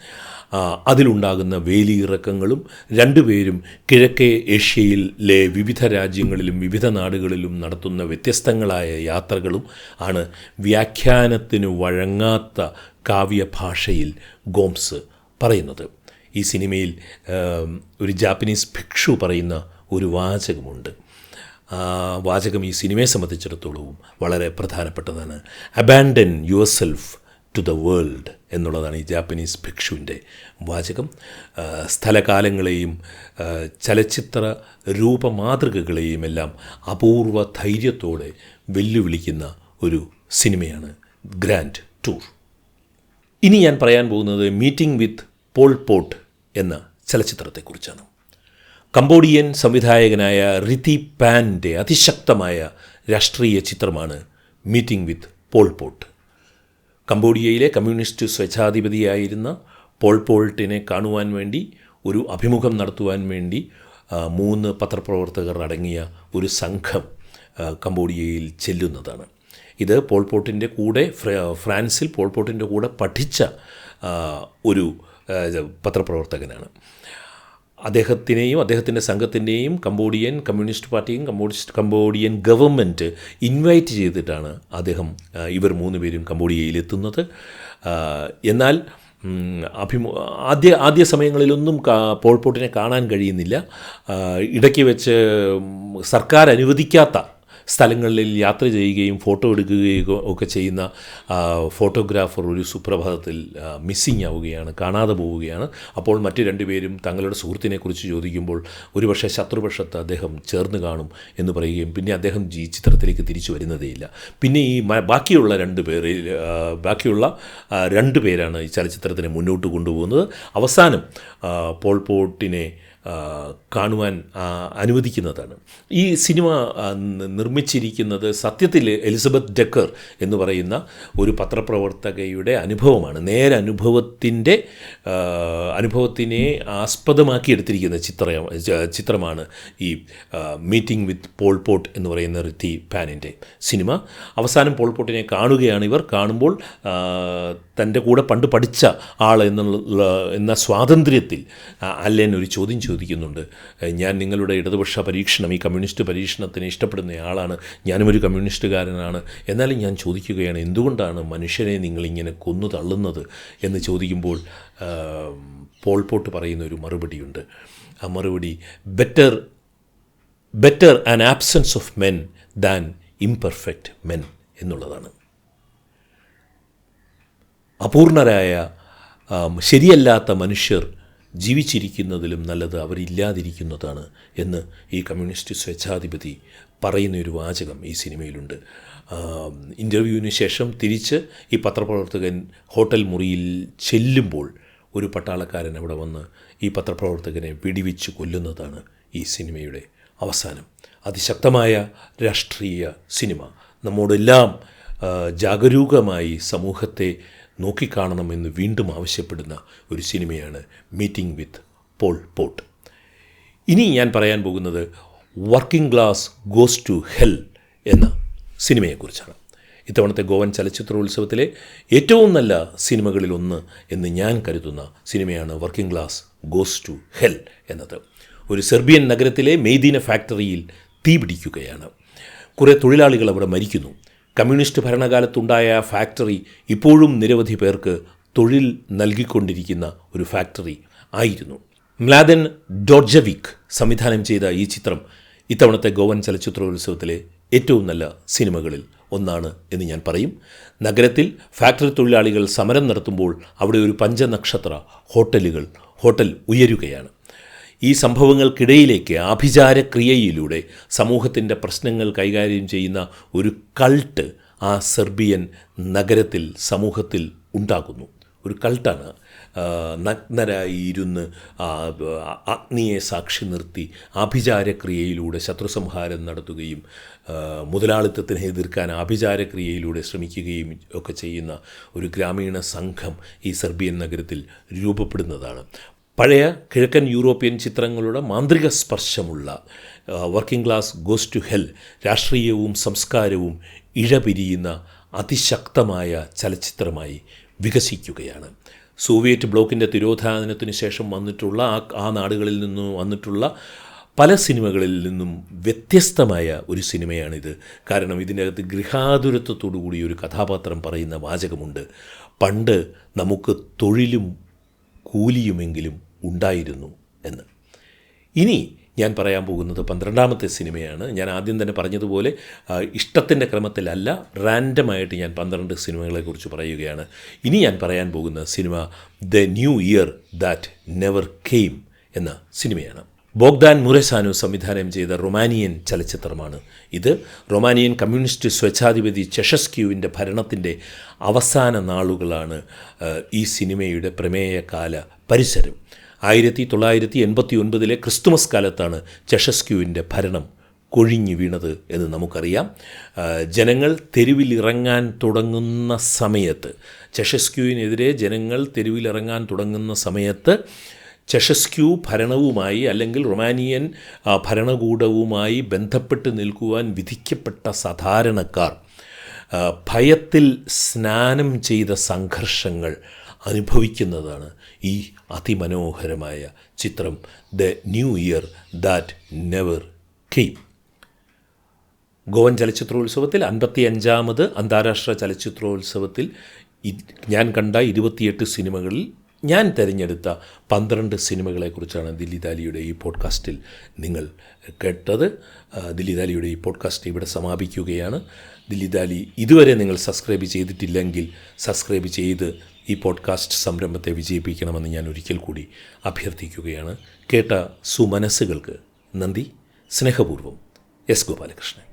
അതിലുണ്ടാകുന്ന വേലിയിറക്കങ്ങളും രണ്ടുപേരും കിഴക്കേ ഏഷ്യയിലെ വിവിധ രാജ്യങ്ങളിലും വിവിധ നാടുകളിലും നടത്തുന്ന വ്യത്യസ്തങ്ങളായ യാത്രകളും ആണ് വ്യാഖ്യാനത്തിന് വഴങ്ങാത്ത കാവ്യഭാഷയിൽ ഗോംസ് പറയുന്നത്. ഈ സിനിമയിൽ ഒരു ജാപ്പനീസ് ഭിക്ഷു പറയുന്ന ഒരു വാചകമുണ്ട്. വാചകം ഈ സിനിമയെ സംബന്ധിച്ചിടത്തോളവും വളരെ പ്രധാനപ്പെട്ടതാണ്. Abandon yourself to the world എന്നുള്ളതാണ് ഈ ജാപ്പനീസ് ഭിക്ഷുവിന്റെ വാചകം. സ്ഥലകാലങ്ങളെയും ചലച്ചിത്ര രൂപമാതൃകകളെയും എല്ലാം അപൂർവ ധൈര്യത്തോടെ വെല്ലുവിളിക്കുന്ന ഒരു സിനിമയാണ് ഗ്രാൻഡ് ടൂർ. ഇനി ഞാൻ പറയാൻ പോകുന്നത് മീറ്റിംഗ് വിത്ത് പോൾ പോട്ട് എന്ന ചലച്ചിത്രത്തെക്കുറിച്ചാണ്. കംബോഡിയൻ സംവിധായകനായ റിതി പാന്റെ അതിശക്തമായ രാഷ്ട്രീയ ചിത്രമാണ് മീറ്റിംഗ് വിത്ത് പോൾ പോട്ട്. കംബോഡിയയിലെ കമ്മ്യൂണിസ്റ്റ് സ്വച്ഛാധിപതിയായിരുന്ന പോൾ പോൾട്ടിനെ കാണുവാൻ വേണ്ടി ഒരു അഭിമുഖം നടത്തുവാൻ വേണ്ടി മൂന്ന് പത്രപ്രവർത്തകർ അടങ്ങിയ ഒരു സംഘം കംബോഡിയയിൽ ചെല്ലുന്നതാണ്. ഇത് പോൾ പോട്ടിന്റെ കൂടെ ഫ്രാൻസിൽ പോൾ പോട്ടിന്റെ കൂടെ പഠിച്ച ഒരു പത്രപ്രവർത്തകനാണ്. അദ്ദേഹത്തിനെയും അദ്ദേഹത്തിന്റെ സംഘത്തിന്റെയും കംബോഡിയൻ കമ്മ്യൂണിസ്റ്റ് പാർട്ടിയും കമ്പോഡിസ്റ്റ് കംബോഡിയൻ ഗവൺമെന്റ് ഇൻവൈറ്റ് ചെയ്തിട്ടാണ് അദ്ദേഹം ഇവർ മൂന്ന് പേരും കംബോഡിയയിലെത്തുന്നത്. എത്തുന്നത് എന്നാൽ അഭിമു ആദ്യ ആദ്യ സമയങ്ങളിലൊന്നും പോൾപോട്ടിനെ പോൾ കാണാൻ കഴിയുന്നില്ല. ഇടയ്ക്ക് വെച്ച് സർക്കാർ അനുവദിക്കാത്ത സ്ഥലങ്ങളിൽ യാത്ര ചെയ്യുകയും ഫോട്ടോ എടുക്കുകയും ഒക്കെ ചെയ്യുന്ന ഫോട്ടോഗ്രാഫർ ഒരു സുപ്രഭാതത്തിൽ മിസ്സിങ് ആവുകയാണ് കാണാതെ പോവുകയാണ്. അപ്പോൾ മറ്റ് രണ്ടുപേരും തങ്ങളുടെ സുഹൃത്തിനെക്കുറിച്ച് ചോദിക്കുമ്പോൾ ഒരുപക്ഷെ ശത്രുപക്ഷത്ത് അദ്ദേഹം ചേർന്ന് കാണും എന്ന് പറയുകയും പിന്നെ അദ്ദേഹം ഈ ചിത്രത്തിലേക്ക് തിരിച്ചു വരുന്നതേയില്ല. പിന്നെ ഈ ബാക്കിയുള്ള രണ്ട് പേരിൽ ബാക്കിയുള്ള രണ്ട് പേരാണ് ഈ ചലച്ചിത്രത്തിനെ മുന്നോട്ട് കൊണ്ടുപോകുന്നത്. അവസാനം പോൾ പോട്ടിനെ കാണുവാൻ അനുവദിക്കുന്നതാണ്. ഈ സിനിമ നിർമ്മിച്ചിരിക്കുന്നത് സത്യത്തിൽ എലിസബത്ത് ഡെക്കർ എന്ന് പറയുന്ന ഒരു പത്രപ്രവർത്തകയുടെ അനുഭവമാണ്. നേരനുഭവത്തിന്റെ അനുഭവത്തിനെ ആസ്പദമാക്കി എടുത്തിരിക്കുന്ന ചിത്ര ചിത്രമാണ് ഈ മീറ്റിംഗ് വിത്ത് പോൾ പോട്ട് എന്ന് പറയുന്ന റിത്തി പാനിന്റെ സിനിമ. അവസാനം പോൾ പോട്ടിനെ കാണുകയാണ് ഇവർ. കാണുമ്പോൾ തന്റെ കൂടെ പണ്ട് പഠിച്ച ആൾ എന്നുള്ള എന്ന സ്വാതന്ത്ര്യത്തിൽ ഒരു ചോദ്യം ചോദിക്കും ചോദിക്കുന്നുണ്ട്. ഞാൻ നിങ്ങളുടെ ഇടതുപക്ഷ പരീക്ഷണം ഈ കമ്മ്യൂണിസ്റ്റ് പരീക്ഷണത്തിന് ഇഷ്ടപ്പെടുന്ന ആളാണ്. ഞാനും ഒരു കമ്മ്യൂണിസ്റ്റുകാരനാണ്. എന്നാലും ഞാൻ ചോദിക്കുകയാണ് എന്തുകൊണ്ടാണ് മനുഷ്യനെ നിങ്ങളിങ്ങനെ കൊന്നു തള്ളുന്നത്? എന്ന് ചോദിക്കുമ്പോൾ പോൾ പോട്ട് പറയുന്ന ഒരു മറുപടിയുണ്ട്. ആ മറുപടി better better an absence of men than imperfect men എന്നുള്ളതാണ്. അപൂർണരായ ശരിയല്ലാത്ത മനുഷ്യർ ജീവിച്ചിരിക്കുന്നതിലും നല്ലത് അവരില്ലാതിരിക്കുന്നതാണ് എന്ന് ഈ കമ്മ്യൂണിസ്റ്റ് സ്വേച്ഛാധിപതി പറയുന്ന ഒരു വാചകം ഈ സിനിമയിലുണ്ട്. ഇന്റർവ്യൂവിന് ശേഷം തിരിച്ച് ഈ പത്രപ്രവർത്തകൻ ഹോട്ടൽ മുറിയിൽ ചെല്ലുമ്പോൾ ഒരു പട്ടാളക്കാരൻ അവിടെ വന്ന് ഈ പത്രപ്രവർത്തകനെ വെടിവെച്ച് കൊല്ലുന്നതാണ് ഈ സിനിമയുടെ അവസാനം. അതിശക്തമായ രാഷ്ട്രീയ സിനിമ. നമ്മോടെല്ലാം ജാഗരൂകമായി സമൂഹത്തെ നോക്കിക്കാണണമെന്ന് വീണ്ടും ആവശ്യപ്പെടുന്ന ഒരു സിനിമയാണ് മീറ്റിംഗ് വിത്ത് പോൾ പോട്ട് ഇനി ഞാൻ പറയാൻ പോകുന്നത് working class goes to hell എന്ന സിനിമയെക്കുറിച്ചാണ്. ഇത്തവണത്തെ ഗോവൻ ചലച്ചിത്രോത്സവത്തിലെ ഏറ്റവും നല്ല സിനിമകളിൽ ഒന്ന് എന്ന് ഞാൻ കരുതുന്ന സിനിമയാണ് working class goes to hell എന്നത്. ഒരു സെർബിയൻ നഗരത്തിലെ മെയ്ദീന ഫാക്ടറിയിൽ തീപിടിക്കുകയാണ്. കുറേ തൊഴിലാളികൾ അവിടെ മരിക്കുന്നു. കമ്മ്യൂണിസ്റ്റ് ഭരണകാലത്തുണ്ടായ ഫാക്ടറി ഇപ്പോഴും നിരവധി പേർക്ക് തൊഴിൽ നൽകിക്കൊണ്ടിരിക്കുന്ന ഒരു ഫാക്ടറി ആയിരുന്നു. മ്ലാദൻ ഡോഡ്ജവിക് സംവിധാനം ചെയ്ത ഈ ചിത്രം ഇത്തവണത്തെ ഗോവൻ ചലച്ചിത്രോത്സവത്തിലെ ഏറ്റവും നല്ല സിനിമകളിൽ ഒന്നാണ് എന്ന് ഞാൻ പറയും. നഗരത്തിൽ ഫാക്ടറി തൊഴിലാളികൾ സമരം നടത്തുമ്പോൾ അവിടെ ഒരു പഞ്ചനക്ഷത്ര ഹോട്ടലുകൾ ഹോട്ടൽ ഉയരുകയാണ്. ഈ സംഭവങ്ങൾക്കിടയിലേക്ക് ആഭിചാരക്രിയയിലൂടെ സമൂഹത്തിന്റെ പ്രശ്നങ്ങൾ കൈകാര്യം ചെയ്യുന്ന ഒരു കൾട്ട് ആ സെർബിയൻ നഗരത്തിൽ സമൂഹത്തിൽ ഉണ്ടാകുന്നു. ഒരു കൾട്ടാണ് നഗ്നരായിരുന്ന് അഗ്നിയെ സാക്ഷി നിർത്തി ആഭിചാരക്രിയയിലൂടെ ശത്രുസംഹാരം നടത്തുകയും മുതലാളിത്തത്തിനെ എതിർക്കാൻ ആഭിചാരക്രിയയിലൂടെ ശ്രമിക്കുകയും ഒക്കെ ചെയ്യുന്ന ഒരു ഗ്രാമീണ സംഘം ഈ സെർബിയൻ നഗരത്തിൽ രൂപപ്പെടുന്നതാണ്. പഴയ കിഴക്കൻ യൂറോപ്യൻ ചിത്രങ്ങളുടെ മാന്ത്രിക സ്പർശമുള്ള working class goes to hell രാഷ്ട്രീയവും സംസ്കാരവും ഇഴപിരിയുന്ന അതിശക്തമായ ചലച്ചിത്രമായി വികസിക്കുകയാണ്. സോവിയറ്റ് ബ്ലോക്കിന്റെ തിരോധാനത്തിന് ശേഷം വന്നിട്ടുള്ള ആ ആ നാടുകളിൽ നിന്നും വന്നിട്ടുള്ള പല സിനിമകളിൽ നിന്നും വ്യത്യസ്തമായ ഒരു സിനിമയാണിത്. കാരണം ഇതിനകത്ത് ഗൃഹാതുരത്വത്തോടു കൂടി ഒരു കഥാപാത്രം പറയുന്ന വാചകമുണ്ട്. പണ്ട് നമുക്ക് തൊഴിലും കൂലിയുമെങ്കിലും ഉണ്ടായിരുന്നു എന്ന്. ഇനി ഞാൻ പറയാൻ പോകുന്നത് പന്ത്രണ്ടാമത്തെ സിനിമയാണ്. ഞാൻ ആദ്യം തന്നെ പറഞ്ഞതുപോലെ ഇഷ്ടത്തിന്റെ ക്രമത്തിലല്ല റാൻഡമായിട്ട് ഞാൻ പന്ത്രണ്ട് സിനിമകളെക്കുറിച്ച് പറയുകയാണ്. ഇനി ഞാൻ പറയാൻ പോകുന്ന cinema the new year that never came എന്ന സിനിമയാണ്. ബോഗ്ദാൻ മുരസാനു സംവിധാനം ചെയ്ത റൊമാനിയൻ ചലച്ചിത്രമാണ് ഇത്. റൊമാനിയൻ കമ്മ്യൂണിസ്റ്റ് സ്വച്ഛാധിപതി ചെഷസ്ക്യൂവിന്റെ ഭരണത്തിന്റെ അവസാന നാളുകളാണ് ഈ സിനിമയുടെ പ്രമേയകാല പരിസരം. ആയിരത്തി തൊള്ളായിരത്തി എൺപത്തി ഒൻപതിലെ ക്രിസ്തുമസ് കാലത്താണ് ചെഷസ്ക്യൂവിന്റെ ഭരണം കൊഴിഞ്ഞു വീണത് എന്ന് നമുക്കറിയാം. ജനങ്ങൾ തെരുവിലിറങ്ങാൻ തുടങ്ങുന്ന സമയത്ത് ചഷസ്ക്യുവിനെതിരെ ജനങ്ങൾ തെരുവിലിറങ്ങാൻ തുടങ്ങുന്ന സമയത്ത് ചെഷസ്ക്യൂ ഭരണവുമായി അല്ലെങ്കിൽ റൊമാനിയൻ ഭരണകൂടവുമായി ബന്ധപ്പെട്ട് നിൽക്കുവാൻ വിധിക്കപ്പെട്ട സാധാരണക്കാർ ഭയത്തിൽ സ്നാനം ചെയ്ത സംഘർഷങ്ങൾ അനുഭവിക്കുന്നതാണ് ഈ അതിമനോഹരമായ ചിത്രം the new year that never came Goan ചലച്ചിത്രോത്സവത്തിൽ അൻപത്തി അഞ്ചാമത് അന്താരാഷ്ട്ര ചലച്ചിത്രോത്സവത്തിൽ ഞാൻ കണ്ട ഇരുപത്തിയെട്ട് സിനിമകളിൽ ഞാൻ തിരഞ്ഞെടുത്ത പന്ത്രണ്ട് സിനിമകളെക്കുറിച്ചാണ് ദില്ലി ദാലിയുടെ ഈ പോഡ്കാസ്റ്റിൽ നിങ്ങൾ കേട്ടത്. ദില്ലി ദാലിയുടെ ഈ പോഡ്കാസ്റ്റ് ഇവിടെ സമാപിക്കുകയാണ്. ദില്ലി ദാലി ഇതുവരെ നിങ്ങൾ സബ്സ്ക്രൈബ് ചെയ്തിട്ടില്ലെങ്കിൽ സബ്സ്ക്രൈബ് ചെയ്ത് ഈ പോഡ്കാസ്റ്റ് സംരംഭത്തെ വിജയിപ്പിക്കണമെന്ന് ഞാൻ ഒരിക്കൽ കൂടി അഭ്യർത്ഥിക്കുകയാണ്. കേട്ട സുമനസ്സുകൾക്ക് നന്ദി. സ്നേഹപൂർവം എസ് ഗോപാലകൃഷ്ണൻ.